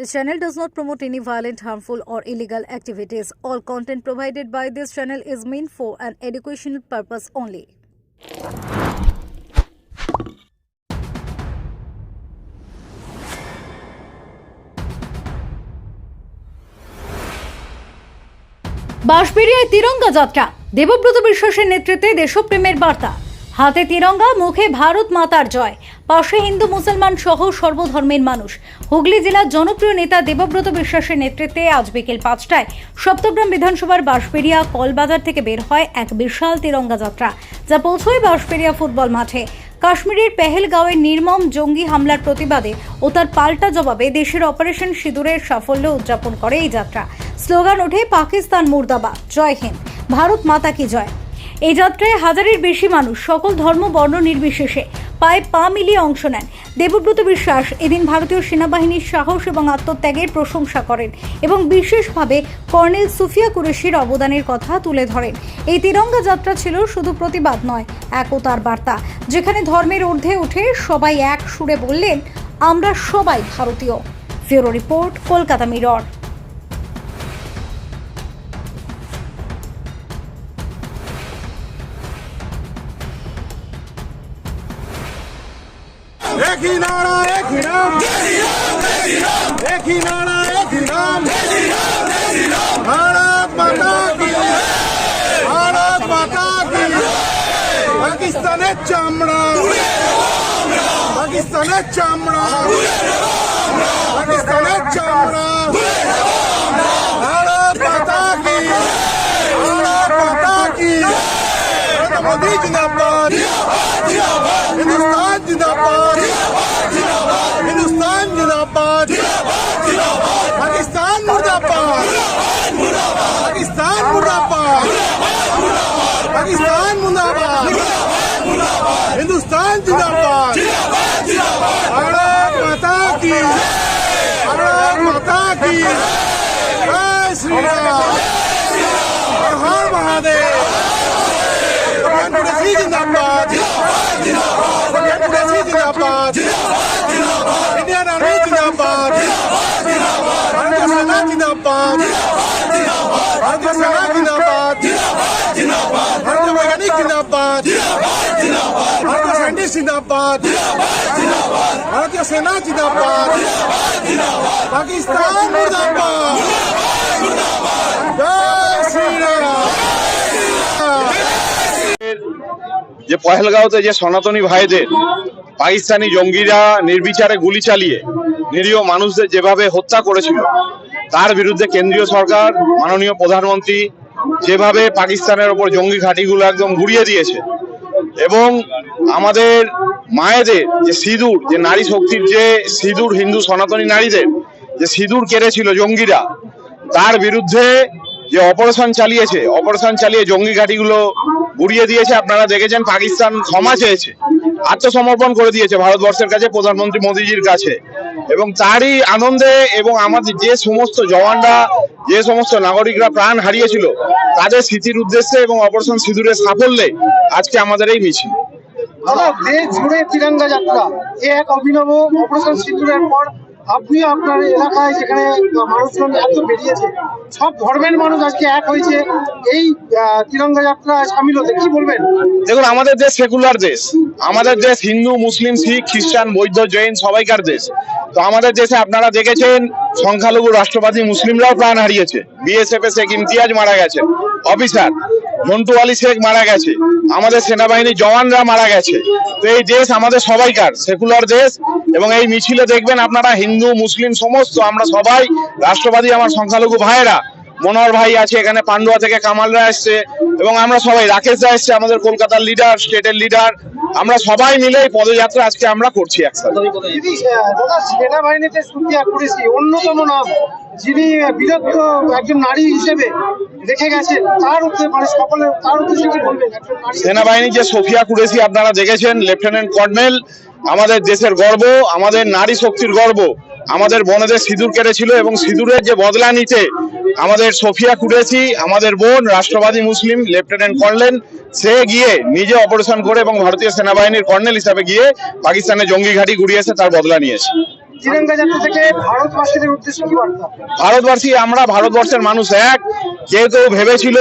This channel does not promote any violent, harmful, or illegal activities. All content provided by this channel is meant for an educational purpose only. বাঁশবেড়িয়ায় Tiranga যাত্রা দেবব্রত বিশ্বাসের নেতৃত্বে দেশপ্রেমের বার্তা হাতে তিরঙ্গা মুখে ভারত মাতার জয় পাশে হিন্দু মুসলমান সহ সর্বধর্মের মানুষ। হুগলি জেলার জনপ্রিয় নেতা দেবব্রত বিশ্বাসের নেতৃত্বে আজ বিকেল পাঁচটায় সপ্তগ্রাম বিধানসভার বাঁশবেড়িয়া কলবাজার থেকে বের হয় এক বিশাল তিরঙ্গা যাত্রা, যা পৌঁছয় বাঁশবেড়িয়া ফুটবল মাঠে। কাশ্মীরের পেহেলগাঁওয়ের নির্মম জঙ্গি হামলার প্রতিবাদে ও তার পাল্টা জবাবে দেশের অপারেশন সিঁদুরের সাফল্য উদযাপন করে এই যাত্রা। স্লোগান ওঠে, পাকিস্তান মুর্দাবাদ, জয় হিন্দ, ভারত মাতা কি জয়। এই যাত্রায় হাজারের বেশি মানুষ, সকল ধর্ম, বর্ণ নির্বিশেষে প্রায় পা মিলিয়ে অংশ নেন। দেবব্রত বিশ্বাস এদিন ভারতীয় সেনাবাহিনীর সাহস এবং আত্মত্যাগের প্রশংসা করেন এবং বিশেষভাবে কর্নেল সুফিয়া কুরেশির অবদানের কথা তুলে ধরেন। এই তিরঙ্গা যাত্রা ছিল শুধু প্রতিবাদ নয়, একতার বার্তা, যেখানে ধর্মের ঊর্ধ্বে উঠে সবাই এক সুরে বললেন, আমরা সবাই ভারতীয়। Bureau report, Kolkata mirror. एक ही नारा एक ही नाम एक ही नारा एक ही नाम भारत माता की भारत माता की पाकिस्ताने चामड़ा पाकिस्ताने चामड़ा पाकिस्ताने चामड़ा मोदी जिंदाबाद हिंदुस्तान जिंदाबाद हिंदुस्तान जिंदाबाद पाकिस्तान मुर्दाबाद पाकिस्तान मुर्दाबाद पाकिस्तान मुर्दाबाद हिंदुस्तान जिंदाबाद জিন্দাবাদ। ভারতীয় সেনা জিন্দাবাদ। পাকিস্তান যে পহেলগাঁওতে যে সনাতনী ভাইদের, পাকিস্তানি জঙ্গিরা নির্বিচারে গুলি চালিয়ে নিরীহ মানুষদের যেভাবে হত্যা করেছিল, তার বিরুদ্ধে কেন্দ্রীয় সরকার, মাননীয় প্রধানমন্ত্রী যেভাবে পাকিস্তানের ওপর জঙ্গি ঘাঁটিগুলো একদম ঘুরিয়ে দিয়েছে এবং আমাদের মায়েদের যে সিঁদুর, যে নারী শক্তির যে সিঁদুর, হিন্দু সনাতনী নারীদের যে সিঁদুর কেড়েছিল জঙ্গিরা, তার বিরুদ্ধে যে অপারেশন চালিয়েছে, অপারেশন চালিয়ে জঙ্গি ঘাঁটিগুলো গুড়িয়ে দিয়েছে, আপনারা দেখেছেন পাকিস্তান ক্ষমা চেয়েছে আত্মসমর্পণ করে দিয়েছে ভারতবর্ষের কাছে প্রধানমন্ত্রী মোদীজির কাছে। এবং তারই আনন্দে এবং আমাদের যে সমস্ত জওয়ানরা, যে সমস্ত নাগরিকরা প্রাণ হারিয়েছিল, তাদের স্মৃতির উদ্দেশ্যে এবং অপারেশন সিঁদুরের সাফল্যে আজকে আমাদের এই মিছিল। দেশ জুড়ে তিরঙ্গা যাত্রা। এক অভিনব অপারেশন সিঁদুরের পর আপনি আপনার এলাকায় যেখানে মানুষজন এত বেরিয়েছে, সব ধর্মের মানুষ আজকে এক হয়েছে। এই তিরঙ্গা যাত্রা সামিল হতে কি বলবেন? দেখুন, আমাদের দেশ সেকুলার দেশ। আমাদের দেশ হিন্দু, মুসলিম, শিখ, খ্রিস্টান, বৌদ্ধ, জৈন, সবাইকার দেশ। তো আমাদের দেশে আপনারা দেখেছেন, সংখ্যালঘু, রাষ্ট্রবাদী মুসলিমরাও প্রাণ হারিয়েছে। বিএসএফ এ শেখ ইমতিয়াজ মারা গেছে অফিসার মন্টু আলী শেখ মারা গেছে। আমাদের সেনাবাহিনীর জওয়ানরা মারা গেছে। তো এই দেশ আমাদের সবাইকার, সেকুলার দেশ। এবং এই মিছিলে দেখবেন আপনারা হিন্দু, মুসলিম সমস্ত, আমরা সবাই, রাষ্ট্রবাদী আমার সংখ্যালঘু ভাইয়েরা। মনোহর ভাই আছে এখানে, পান্ডুয়া থেকে কামালরা এসছে। এবং আমরা সবাই রাকেশ দা এসছে আমাদের কলকাতার লিডার স্টেটের লিডার আমরা সবাই মিলে এই পদযাত্রা আজকে আমরা করছি একসাথে। সেনাবাহিনীতে অন্যতম নাম। যিনি বীরত্ব একজন নারী হিসেবে মানে সেনাবাহিনীর যে সোফিয়া কুরেশি আপনারা দেখেছেন, লেফটেন্যান্ট কর্নেল, আমাদের দেশের গর্ব, আমাদের নারী শক্তির গর্ব, আমাদের বনেদের সিঁদুর কেটেছিল এবং সিঁদুরের যে বদলা নিতে আমাদের সোফিয়া কুরেশি, আমাদের বোন, রাষ্ট্রবাদী মুসলিম, লেফটেন্যান্ট কর্নেল, সে গিয়ে নিজে অপারেশন করে এবং ভারতীয় সেনাবাহিনীর কর্নেল হিসাবে গিয়ে পাকিস্তানের জঙ্গি ঘাঁটি গুড়িয়েছে তার বদলা নিয়েছে। ভারতবর্ষী আমরা ভারতবর্ষের মানুষ এক। কেউ কেউ ভেবেছিল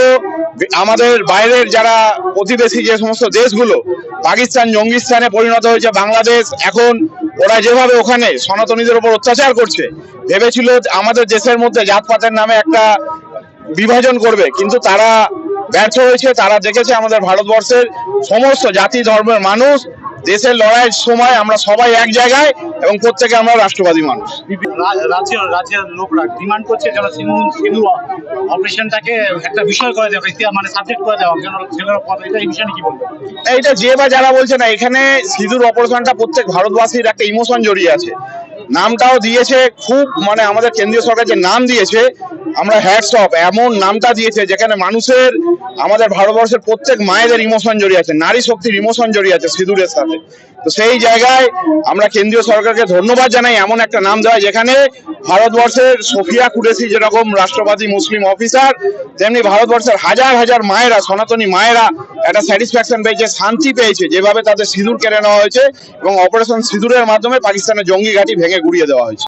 আমাদের বাইরের যারা প্রতিবেশী যে সমস্ত দেশগুলো, পাকিস্তান, জঙ্গিস্তানে পরিণত হয়েছে বাংলাদেশ, এখন ওরা যেভাবে ওখানে সনাতনীদের উপর অত্যাচার করছে, ভেবেছিল আমাদের দেশের মধ্যে জাতপাতের নামে একটা বিভাজন করবে, কিন্তু তারা ব্যর্থ হয়েছে, তারা দেখেছে আমাদের ভারতবর্ষের সমস্ত জাতি, ধর্মের মানুষ দেশের লড়াইয়ের সময় আমরা সবাই এক জায়গায় এবং প্রত্যেকে আমরা রাষ্ট্রবাদী মানুষ। রা- রাজ্যের লোকরা ডিমান্ড করছে যেন সিন্ধু সিন্ধু অপারেশনটাকে একটা বিষয় করে দেওয়া মানে সাবজেক্ট করে দেওয়া এইটা যে বা যারা বলছে না এখানে সিঁদুর অপারেশনটা প্রত্যেক ভারতবাসীর একটা ইমোশন জড়িয়ে আছে। নামটাও দিয়েছে খুব মানে আমাদের কেন্দ্রীয় সরকার যে নাম দিয়েছে আমরা হ্যাটস অফ এমন নামটা দিয়েছে যেখানে মানুষের, আমাদের ভারতবর্ষের প্রত্যেক মায়েদের ইমোশন জড়িয়ে আছে, নারী শক্তির ইমোশন জড়িয়ে আছে সিঁদুরের সাথে। তো সেই জায়গায় আমরা কেন্দ্রীয় সরকারকে ধন্যবাদ জানাই এমন একটা নাম দেওয়া যেখানে ভারতবর্ষের সোফিয়া কুরেশি যেরকম রাষ্ট্রবাদী মুসলিম অফিসার তেমনি ভারতবর্ষের হাজার হাজার মায়েরা, সনাতনী মায়েরা একটা স্যাটিসফ্যাকশন পেয়েছে, শান্তি পেয়েছে, যেভাবে তাদের সিঁদুর কেড়ে নেওয়া হয়েছে এবং অপারেশন সিঁদুরের মাধ্যমে পাকিস্তানের জঙ্গি ঘাঁটি ভেঙে গুড়িয়ে দেওয়া হয়েছে।